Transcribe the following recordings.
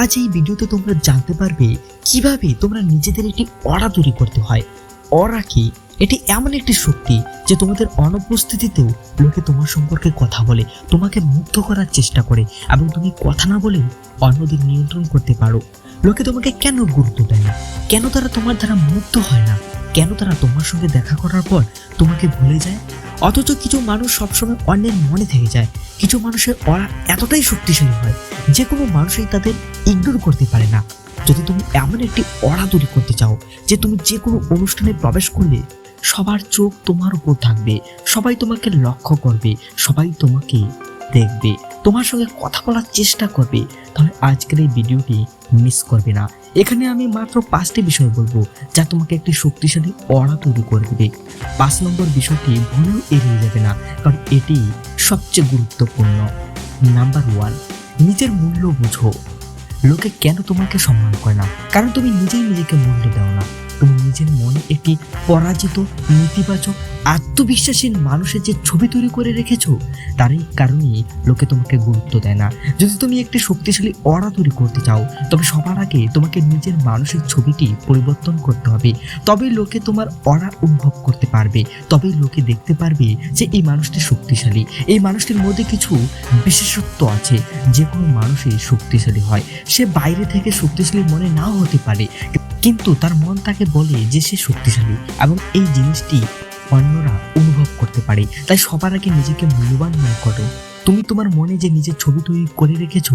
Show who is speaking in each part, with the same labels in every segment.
Speaker 1: আজ এই ভিডিওতে তোমরা জানতে পারবে কীভাবে তোমরা নিজেদের একটি অরা তৈরি করতে হয়। অরা কি? এটি এমন একটি শক্তি যে তোমাদের অনুপস্থিতিতেও লোকে তোমার সম্পর্কে কথা বলে, তোমাকে মুগ্ধ করার চেষ্টা করে এবং তুমি কথা না বলে অন্যদের নিয়ন্ত্রণ করতে পারো। লোকে তোমাকে কেন গুরুত্ব দেয় না? কেন তারা তোমার দ্বারা মুগ্ধ হয় না? কেন তারা তোমার সঙ্গে দেখা করার পর তোমাকে ভুলে যায়? অথচ কিছু মানুষ সবসময় অন্যের মনে থেকে যায়। কিছু মানুষের অরা এতটাই শক্তিশালী হয়, যে কোনো মানুষই তাদের ইগনোর করতে পারে না। যদি তুমি এমন একটি অরা তৈরি করতে চাও, যে তুমি যে কোনো অনুষ্ঠানে প্রবেশ করলে, সবার চোখ তোমার উপর থাকবে, সবাই তোমাকে লক্ষ্য করবে, সবাই তোমাকে দেখবে, তোমার সঙ্গে কথা বলার চেষ্টা করবে, তাহলে আজকের এই ভিডিওটি মিস করবে না। এখানে আমি মাত্র পাঁচটি বিষয় বলব যা তোমাকে একটি শক্তিশালী অড়া তৈরি করে দেবে। পাঁচ নম্বর বিষয়টি ভুলেও এড়িয়ে যাবে না, কারণ এটি সবচেয়ে গুরুত্বপূর্ণ। নাম্বার ওয়ান নিজের মূল্য বুঝো। লোকে কেন তোমাকে সম্মান করে না? কারণ তুমি নিজেই নিজেকে মূল্য দাও না। তুমি নিজের মনে একটি পরাজিত, নেতিবাচক আত্মবিশ্বাসীর মানুষের যে ছবি তৈরি করে রেখেছো, তারই কারণে লোকে তোমাকে গুরুত্ব দেয় না। যদি তুমি একটি শক্তিশালী অরা তৈরি করতে চাও, তবে সবার আগে তোমাকে নিজের মানসিক ছবিটি পরিবর্তন করতে হবে। তবেই লোকে তোমার অরা অনুভব করতে পারবে। তবেই লোকে দেখতে পারবে যে এই মানুষটি শক্তিশালী। এই মানুষটির মধ্যে কিছু বিশেষত্ব আছে। যে কোনো মানুষই শক্তিশালী হয়। সে বাইরে থেকে শক্তিশালী মনে নাও হতে পারে। কিন্তু তার মন তাকে বলে যে সে শক্তিশালী এবং এই জিনিসটি অন্যরা অনুভব করতে পারে। তাই সবার আগে নিজেকে মূল্যবান মনে করো। তুমি তোমার মনে যে নিজের ছবি তৈরি করে রেখেছ,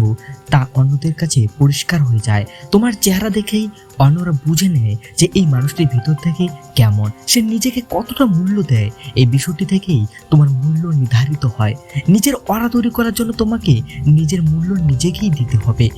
Speaker 1: তা অন্যদের কাছে পরিষ্কার হয়ে যায়। তোমার চেহারা দেখেই অন্যরা বুঝে নেয় যে এই মানুষটির ভিতর থেকে কেমন। সে নিজেকে কতটা মূল্য দেয়। এই বিষয়টি থেকেই তোমার মূল্য নির্ধারিত হয়। নিজের অরা তৈরি করার জন্য তোমাকে নিজের মূল্য নিজেকেই দিতে হবে।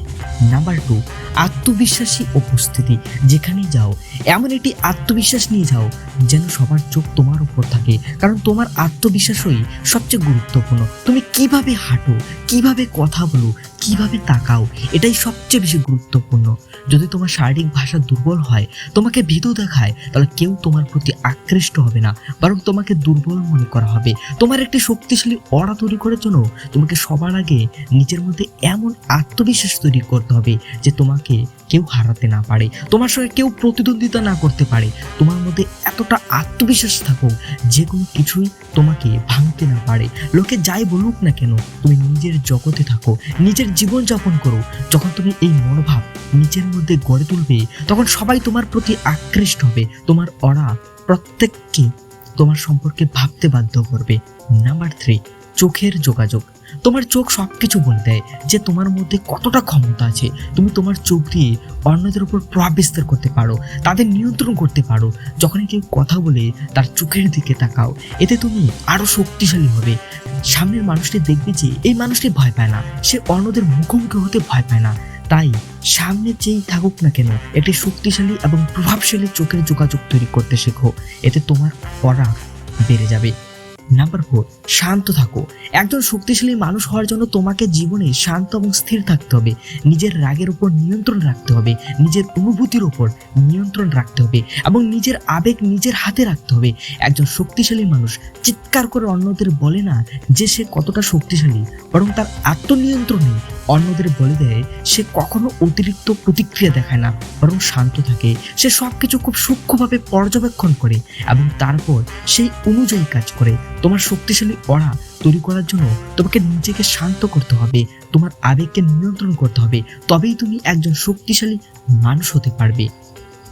Speaker 1: নাম্বার টু আত্মবিশ্বাসী উপস্থিতি। যেখানেই যাও, এমন একটি আত্মবিশ্বাস নিয়ে যাও যেন সবার চোখ তোমার উপর থাকে। কারণ তোমার আত্মবিশ্বাসই সবচেয়ে গুরুত্বপূর্ণ। তুমি কীভাবে হাঁটো কীভাবে কথা বলো কীভাবে তাকাও? এটাই সবচেয়ে বেশি গুরুত্বপূর্ণ। যদি তোমার শারীরিক ভাষা দুর্বল হয়, তোমাকে ভীতু দেখায়, তাহলে কেউ তোমার প্রতি আকৃষ্ট হবে না, বরং তোমাকে দুর্বল মনে করা হবে। তোমার একটি শক্তিশালী অরা তৈরি করার জন্য তোমাকে সবার আগে নিজের মধ্যে এমন আত্মবিশ্বাস তৈরি করতে হবে যে তোমাকে কেউ হারাতে না পারে, তোমার সঙ্গে কেউ প্রতিদ্বন্দ্বিতা না করতে পারে। তোমার মধ্যে এতটা আত্মবিশ্বাস থাকুক, যে কোনো কিছুই তোমাকে ভাঙতে না পারে। লোকে যাই বলুক না কেন, তুমি নিজের জগতে থাকো, নিজের জীবন যাপন করো। যখন তুমি এই মনোভাব নিজের মধ্যে গড়ে তুলবে, তখন সবাই তোমার প্রতি আকৃষ্ট হবে। তোমার অরা প্রত্যেককে তোমার সম্পর্কে ভাবতে বাধ্য করবে। নাম্বার থ্রি চোখের যোগাযোগ। তোমার চোখ সব কিছু বলে দেয় যে তোমার মধ্যে কতটা ক্ষমতা আছে। তুমি তোমার চোখ দিয়ে অন্যদের উপর প্রভাব বিস্তার করতে পারো, তাদের নিয়ন্ত্রণ করতে পারো। যখনই কেউ কথা বলে, তার চোখের দিকে তাকাও। এতে তুমি আরও শক্তিশালী হবে। সামনের মানুষটি দেখবে যে এই মানুষটি ভয় পায় না। সে অন্যদের মুখোমুখি হতে ভয় পায় না। তাই সামনে যেই থাকুক না কেন, একটি শক্তিশালী এবং প্রভাবশালী চোখের যোগাযোগ তৈরি করতে শেখো। এতে তোমার পড়া বেড়ে যাবে। নাম্বার ফোর শান্ত থাকো। একজন শক্তিশালী মানুষ হওয়ার জন্য তোমাকে জীবনে শান্ত এবং স্থির থাকতে হবে। নিজের রাগের উপর নিয়ন্ত্রণ রাখতে হবে। নিজের অনুভূতির উপর নিয়ন্ত্রণ রাখতে হবে এবং নিজের আবেগ নিজের হাতে রাখতে হবে। একজন শক্তিশালী মানুষ চিৎকার করে অন্যদের বলে না যে সে কতটা শক্তিশালী, বরং তার আত্মনিয়ন্ত্রণে অন্যদের বলে দেয়, সে কখনো অতিরিক্ত প্রতিক্রিয়া দেখায় না, বরং শান্ত থাকে। সে সব কিছু খুব সূক্ষ্মভাবে পর্যবেক্ষণ করে এবং তারপর সেই অনুযায়ী কাজ করে। তোমার শক্তিশালী অরা তৈরি করার জন্য তোমাকে নিজেকে শান্ত করতে হবে, তোমার আবেগকে নিয়ন্ত্রণ করতে হবে, তবেই তুমি একজন শক্তিশালী মানুষ হতে পারবে।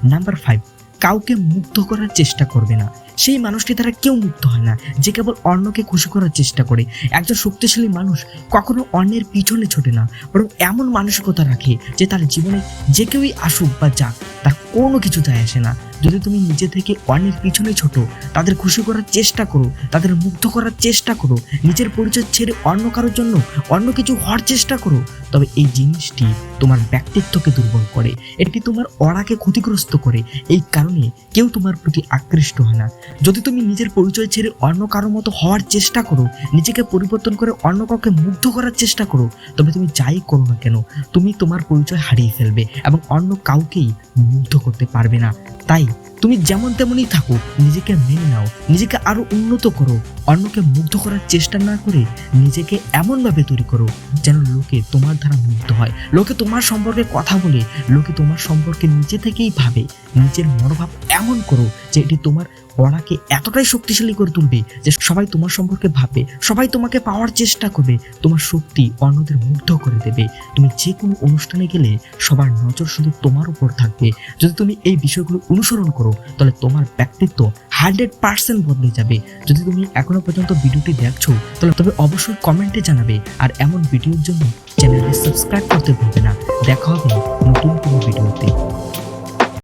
Speaker 1: নাম্বার ফাইভ কাউকে মুগ্ধ করার চেষ্টা করবে না। সেই মানুষটি তারা কেউ মুক্ত হয় না, যে কেবল অন্যকে খুশি করার চেষ্টা করে। একজন শক্তিশালী মানুষ কখনো অন্যের পিছনে ছোটে না, বরং এমন মানসিকতা রাখে যে তার জীবনে যে কেউই আসুক বা যাক, তার কোনো কিছু যায় আসে না। যদি তুমি নিজে থেকে অনেক পিছনে ছোট, তাদের খুশি করার চেষ্টা করো, তাদের মুগ্ধ করার চেষ্টা করো, নিজের পরিচয় ছেড়ে অন্য কারোর জন্য অন্য কিছু হওয়ার চেষ্টা করো, তবে এই জিনিসটি তোমার ব্যক্তিত্বকে দুর্বল করে, এটি তোমার অরাকে ক্ষতিগ্রস্ত করে, এই কারণে কেউ তোমার প্রতি আকৃষ্ট হয় না। যদি তুমি নিজের পরিচয় ছেড়ে অন্য কারোর মতো হওয়ার চেষ্টা করো, নিজেকে পরিবর্তন করে অন্য কাউকে মুগ্ধ করার চেষ্টা করো, তবে তুমি যাই করো না কেন, তুমি তোমার পরিচয় হারিয়ে ফেলবে এবং অন্য কাউকেই মুগ্ধ করতে পারবে না। তাই তুমি যেমন তেমনই থাকো, নিজেকে মেনে নাও, নিজেকে আরও উন্নত করো, অন্যকে মুগ্ধ করার চেষ্টা না করে নিজেকে এমনভাবে তৈরি করো যেন লোকে তোমার দ্বারা মুগ্ধ হয়। লোকে তোমার সম্পর্কে কথা বলে, লোকে তোমার সম্পর্কে নিজে থেকেই ভাবে, নিজের মনোভাব এমন করো যে এটি তোমার অড়াকে এতটাই শক্তিশালী করে তুলবে যে সবাই তোমার সম্পর্কে ভাববে, সবাই তোমাকে পাওয়ার চেষ্টা করবে, তোমার শক্তি অন্যদের মুগ্ধ করে দেবে। তুমি যে কোনো অনুষ্ঠানে গেলে সবার নজর শুধু তোমার উপর থাকবে। যদি তুমি এই বিষয়গুলো অনুসরণ করো তাহলে তোমার ব্যক্তিত্ব হান্ড্রেড পার্সেন্ট বদলে যাবে। যদি তুমি এখনও পর্যন্ত ভিডিওটি দেখছ, তাহলে তবে অবশ্যই কমেন্টে জানাবে। আর এমন ভিডিওর জন্য চ্যানেলটি সাবস্ক্রাইব করতে ভুলবে না। দেখা হবে নতুন কোনো ভিডিওতে।